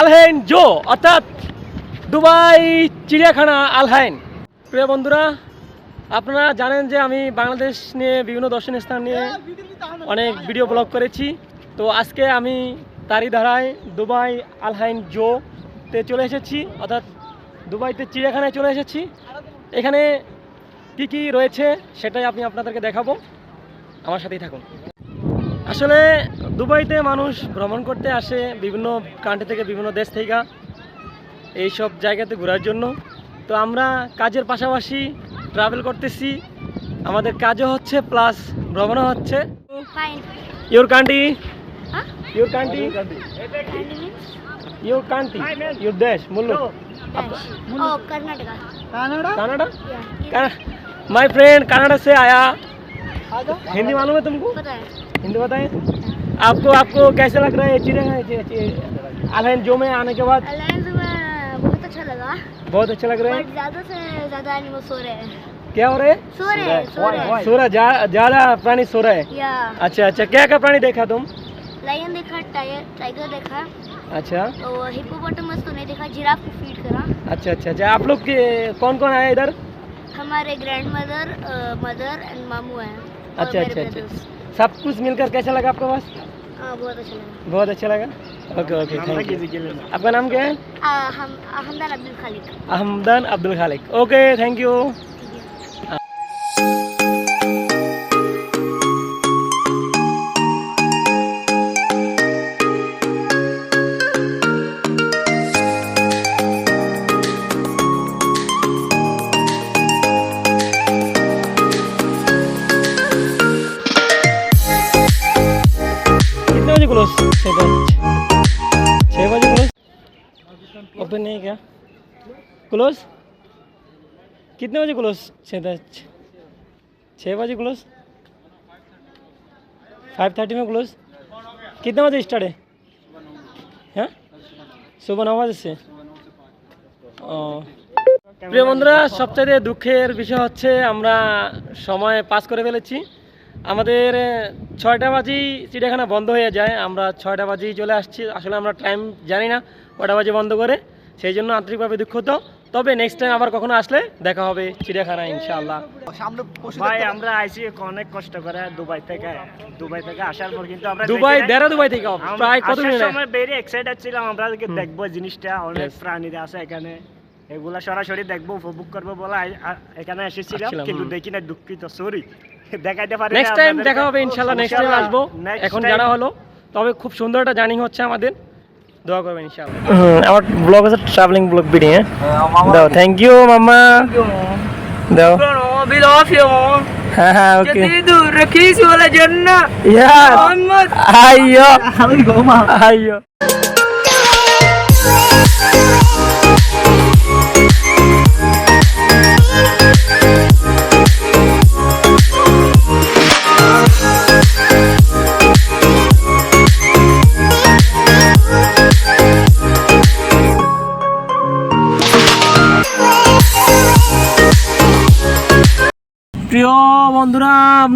আলহাইন জো, অর্থাৎ দুবাই, চিড়িয়াখানা আলহাইন। প্রিয় বন্ধুরা, আপনারা জানেন যে আমি বাংলাদেশ নিয়ে বিভিন্ন দর্শনীয় স্থান নিয়ে অনেক ভিডিও ব্লগ করেছি। তো আজকে আমি তারই ধারায় দুবাই আলহাইন জোতে চলে এসেছি, অর্থাৎ দুবাইতে চিড়িয়াখানায় চলে এসেছি। এখানে কি কি রয়েছে সেটাই আমি আপনাদেরকে দেখাবো। আমার সাথেই থাকুন। আসলে দুবাইতে মানুষ ভ্রমণ করতে আসে বিভিন্ন কান্ট্রি থেকে বিভিন্ন দেশ থেকে এইসব জায়গাতে ঘোরার জন্য তো আমরা কাজের পাশাপাশি ট্রাভেল করতেছি আমাদের কাজও হচ্ছে প্লাস ভ্রমণও হচ্ছে Fine. Your country Huh? Your country Candy means? Your country your দেশ মূল্য Dash. Oh, Karnataka. Canada Yeah. My friend Canada से आया हिंदी मालूम है तुमको पता है हिंदी बताएं आपको आपको कैसे लग रहा है? आलैन जो में आने के बाद? बहुत अच्छा लगा। बहुत अच्छा लग रहा है? ज़्यादा से ज़्यादा एनिमल सो रहे हैं। क्या हो रहे हैं? सो रहे ज़्यादा प्राणी सो रहा है? अच्छा अच्छा। क्या क्या प्राणी देखा तुम? लायन देखा टाइगर टाइगर देखा। अच्छा। तो हिपोपोटामस तो नहीं देखा जिराफ को फ़ीड करा। अच्छा अच्छा अच्छा। आप लोग के- कौन कौन आए इधर? हमारे ग्रैंड मदर मदर एंड मामू हैं। अच्छा, अच्छा, अच्छा। सब कुछ मिलकर कैसा लगा आपको पास? हाँ बहुत अच्छा लगा। बहुत अच्छा लगा? ओके ओके थैंक यू आपका नाम क्या है? हमदान अब्दुल खालिक अहमदान अब्दुल खालिक ओके थैंक यू ओपन नहीं है क्या क्लोज कितने बजे क्लोज छः दस छः बजे क्लोज फाइव थर्टी में क्लोज कितने बजे स्टार्ट है হ্যাঁ सुबह नौ बजे से ও প্রিয় বন্ধুরা সবচেয়ে দুঃখের বিষয় হচ্ছে আমরা সময় পাস করে ফেলেছি আমাদের আহ, ছয়টা বাজেই চিড়িয়াখানা বন্ধ হয়ে যায় আমরা ছয়টা বাজেই চলে আসছি আসলে আমরা টাইম জানি না কটা বাজে বন্ধ করে সেই জন্য আন্তরিকভাবে দুঃখিত। তবে নেক্সট টাইম আবার কখনো আসলে দেখা হবে চিড়িয়াখানা ইনশাআল্লাহ। ভাই আমরা আইসি অনেক কষ্ট করে দুবাই থেকে। দুবাই থেকে আসার পর কিন্তু আমরা দুবাই দেরা দুবাই থেকে প্রায় কত মিনিট? সময় বেরিয়ে এক্সাইটেড ছিলাম আমরা। দেখব জিনিসটা অনেক. প্রাণীরা আছে এখানে। এগুলা সরাসরি দেখব উপভোগ করব বলে এখানে এসেছিলাম কিন্তু দেখি না দুঃখিত সরি দেখাইতে পারি নেক্সট টাইম দেখা হবে ইনশাআল্লাহ নেক্সট টাইম আসব। এখন জানা হলো তবে খুব সুন্দর একটা জার্নি হচ্ছে আমাদের। দোয়া করবেন ইনশাআল্লাহ। আমার ব্লগ আছে ট্রাভেলিং ব্লগ ভিডিও দাও থ্যাংক ইউ মাম্মা দাও। বি লাভ ইউ হ্যাঁ হ্যাঁ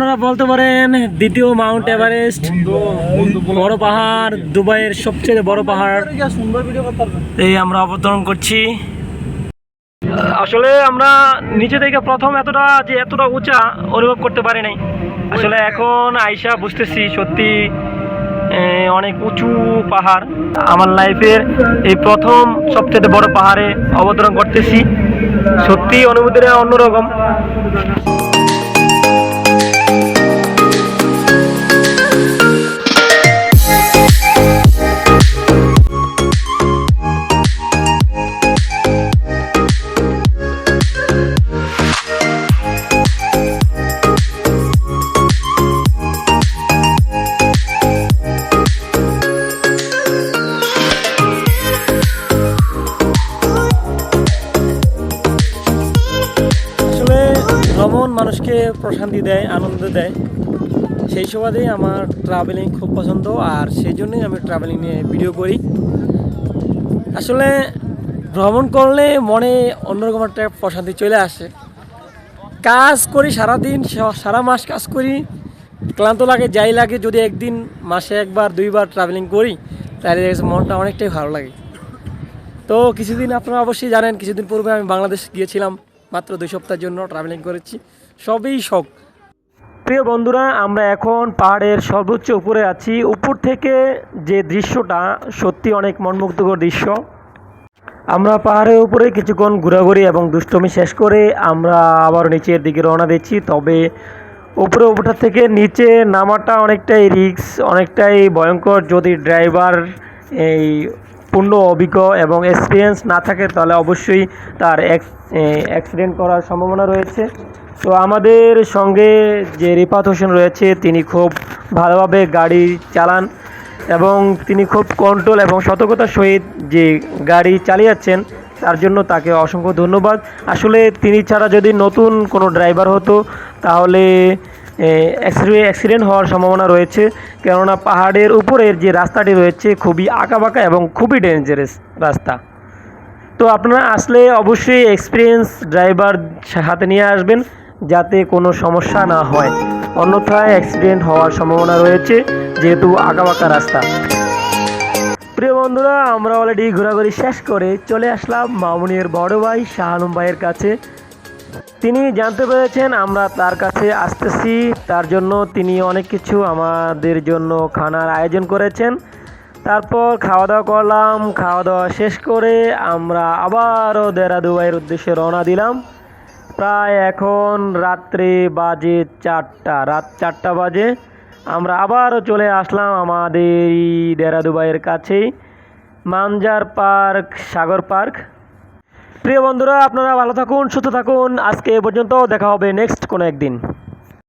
আপনারা বলতে পারেন দ্বিতীয় মাউন্ট এভারেস্ট, বড় পাহাড়, দুবাইয়ের সবচেয়ে বড় পাহাড়। এই আমরা অবতরণ করছি। আসলে আমরা নিচে থেকে প্রথম এতটা যে এতটা উঁচা অনুভব করতে পারি নাই। আসলে এখন আইসা বুঝতেছি সত্যি অনেক উঁচু পাহাড়। আমার লাইফের এই প্রথম সবচেয়ে বড় পাহাড়ে অবতরণ করতেছি। সত্যি অনুভূতিটা অন্যরকম। মানুষকে প্রশান্তি দেয়, আনন্দ দেয়। সেই সুবাদেই আমার ট্রাভেলিং খুব পছন্দ আর সেই জন্যই আমি ট্রাভেলিং নিয়ে ভিডিও করি। আসলে ভ্রমণ করলে মনে অন্যরকম একটা প্রশান্তি চলে আসে। কাজ করি সারাদিন সারা মাস কাজ করি। ক্লান্ত লাগে, যাই লাগে, যদি একদিন মাসে একবার, দুইবার ট্রাভেলিং করি, তাহলে মনটা অনেকটাই ভালো লাগে। তো কিছুদিন আপনারা অবশ্যই জানেন, কিছুদিন পূর্বে আমি বাংলাদেশ গিয়েছিলাম, মাত্র দুই সপ্তাহের জন্য ট্রাভেলিং করেছি। সবই শখ। প্রিয় বন্ধুরা, আমরা এখন পাহাড়ের সর্বোচ্চ উপরে আছি। উপর থেকে যে দৃশ্যটা, সত্যি অনেক মনমুগ্ধকর দৃশ্য। আমরা পাহাড়ের উপরে কিছুক্ষণ ঘোরাঘুরি এবং দুষ্টমি শেষ করে আমরা আবার নিচের দিকে রওনা দিচ্ছি। তবে উপরে উপরটা থেকে নিচে নামাটা অনেকটাই রিস্ক, অনেকটাই ভয়ঙ্কর। যদি ড্রাইভার এই পূর্ণ অভিজ্ঞ এবং এক্সপিরিয়েন্স না থাকে, তাহলে অবশ্যই তার অ্যাক্সিডেন্ট করার সম্ভাবনা রয়েছে। তো আমাদের সঙ্গে যে রিফাত হোসেন রয়েছে, তিনি খুব ভালোভাবে গাড়ি চালান এবং তিনি খুব কন্ট্রোল এবং সতর্কতার সহিত যে গাড়ি চালিয়েছেন, তার জন্য তাকে অসংখ্য ধন্যবাদ। আসলে তিনি ছাড়া যদি নতুন কোনো ড্রাইভার হতো, তাহলে অ্যাক্সিডেন্ট হওয়ার সম্ভাবনা রয়েছে। কেননা পাহাড়ের উপরের যে রাস্তাটি রয়েছে, খুবই আঁকাবাঁকা এবং খুবই ডেঞ্জারাস রাস্তা। তো আপনারা আসলে অবশ্যই এক্সপিরিয়েন্স ড্রাইভার হাতে নিয়ে আসবেন। যাতে কোনো সমস্যা না হয়। অন্যথায় অ্যাক্সিডেন্ট হওয়ার সম্ভাবনা রয়েছে, যেহেতু আঁকাবাঁকা রাস্তা। প্রিয় বন্ধুরা, আমরা অলরেডি ঘোরাঘুরি শেষ করে চলে আসলাম মামুনির বড় ভাই শাহ ভাইয়ের কাছে। তিনি জানতে পেরেছেন আমরা তার কাছে আসতেছি, তার জন্য তিনি অনেক কিছু আমাদের জন্য খানার আয়োজন করেছেন। তারপর খাওয়া দাওয়া করলাম খাওয়া দাওয়া শেষ করে আমরা আবারও দেরা দুবাইয়ের উদ্দেশ্যে রওনা দিলাম। প্রায় এখন রাত্রে বাজে চারটা। রাত চারটা বাজে। আমরা আবারও চলে আসলাম আমাদের এই দেরা দুবাইয়ের কাছেই মানজার পার্ক, সাগর পার্ক। প্রিয় বন্ধুরা, আপনারা ভালো থাকুন, সুস্থ থাকুন। আজকে এ পর্যন্ত দেখা হবে নেক্সট কোনো একদিন।